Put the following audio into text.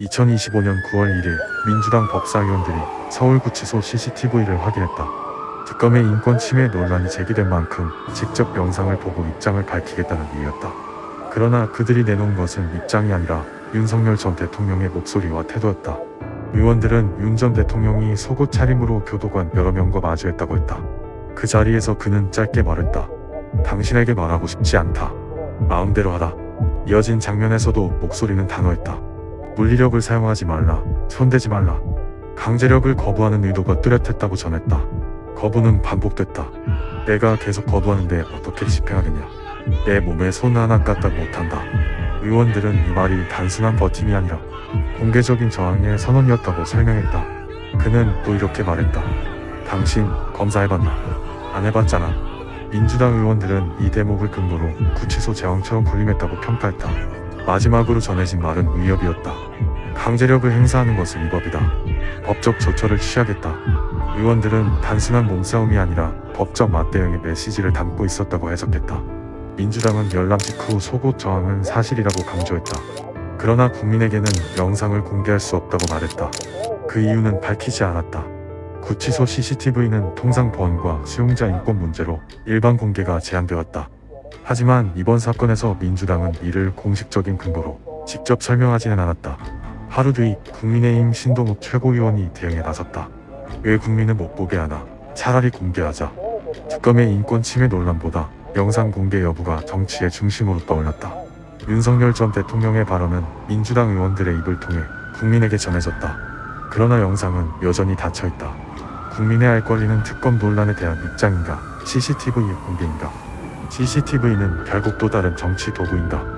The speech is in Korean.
2025년 9월 1일 민주당 법사위원들이 서울구치소 CCTV를 확인했다. 특검의 인권 침해 논란이 제기된 만큼 직접 영상을 보고 입장을 밝히겠다는 이유였다. 그러나 그들이 내놓은 것은 입장이 아니라 윤석열 전 대통령의 목소리와 태도였다. 의원들은 윤 전 대통령이 속옷 차림으로 교도관 여러 명과 마주했다고 했다. 그 자리에서 그는 짧게 말했다. 당신에게 말하고 싶지 않다. 마음대로 하라. 이어진 장면에서도 목소리는 단호했다. 물리력을 사용하지 말라. 손대지 말라. 강제력을 거부하는 의도가 뚜렷했다고 전했다. 거부는 반복됐다. 내가 계속 거부하는데 어떻게 집행하겠냐. 내 몸에 손 하나 까딱 못한다. 의원들은 이 말이 단순한 버팀이 아니라 공개적인 저항의 선언이었다고 설명했다. 그는 또 이렇게 말했다. 당신 검사해봤나? 안 해봤잖아. 민주당 의원들은 이 대목을 근거로 구치소 제왕처럼 군림했다고 평가했다. 마지막으로 전해진 말은 위협이었다. 강제력을 행사하는 것은 위법이다. 법적 조처를 취하겠다. 의원들은 단순한 몸싸움이 아니라 법적 맞대응의 메시지를 담고 있었다고 해석했다. 민주당은 열람 직후 속옷 저항은 사실이라고 강조했다. 그러나 국민에게는 영상을 공개할 수 없다고 말했다. 그 이유는 밝히지 않았다. 구치소 CCTV는 통상 보안과 수용자 인권 문제로 일반 공개가 제한되었다. 하지만 이번 사건에서 민주당은 이를 공식적인 근거로 직접 설명하지는 않았다. 하루 뒤 국민의힘 신동욱 최고위원이 대응에 나섰다. 왜 국민은 못 보게 하나? 차라리 공개하자. 특검의 인권 침해 논란보다 영상 공개 여부가 정치의 중심으로 떠올랐다. 윤석열 전 대통령의 발언은 민주당 의원들의 입을 통해 국민에게 전해졌다. 그러나 영상은 여전히 닫혀있다. 국민의 알 권리는 특검 논란에 대한 입장인가? CCTV의 공개인가? CCTV는 결국 또 다른 정치 도구인가?